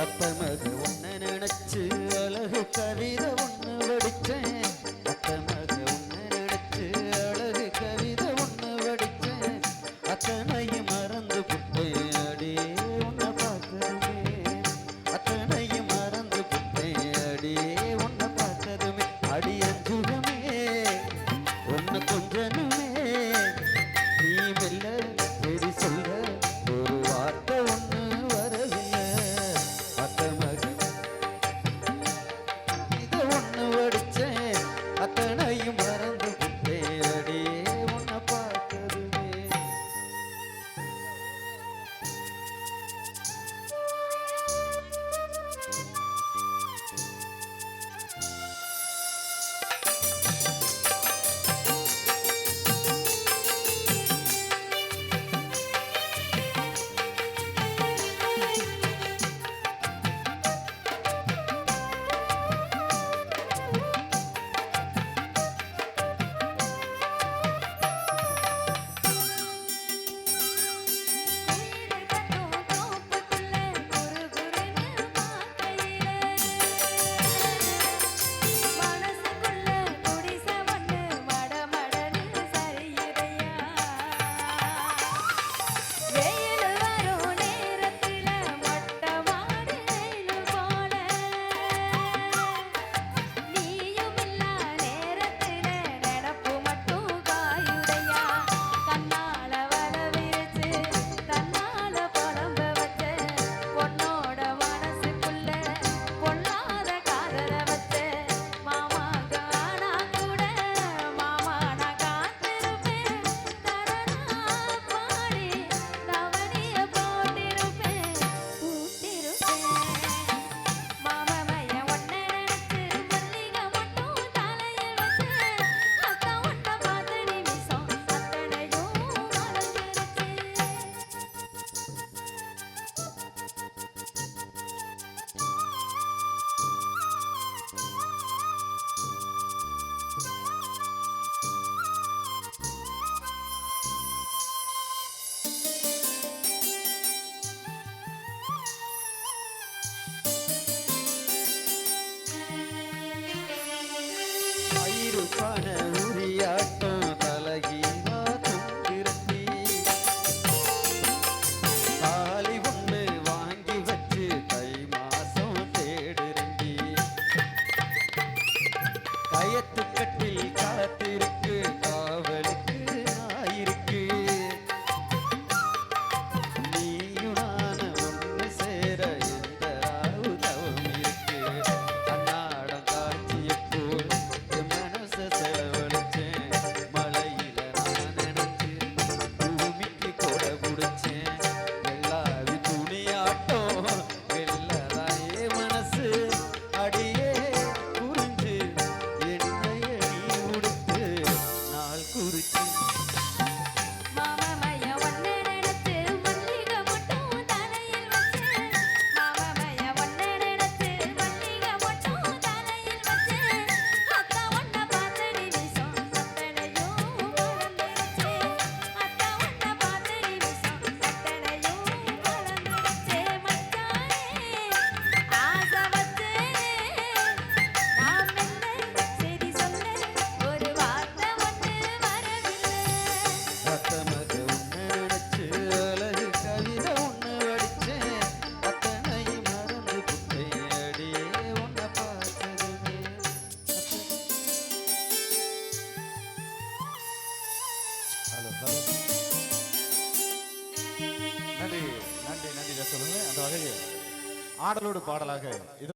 அப்பமது உன்னை நினைச்சு அழகு கவிதை உன் பண உரியாட்டம் தலகீழா துக்கிருத்தி தாலி ஒன்று வாங்கி வச்சு தை மாசம் தேடிருந்தி ஹலோ ஹலோ. நன்றி நன்றி நன்றி சொல்லுங்க அந்த வகையில் ஆடலோடு பாடலாக இது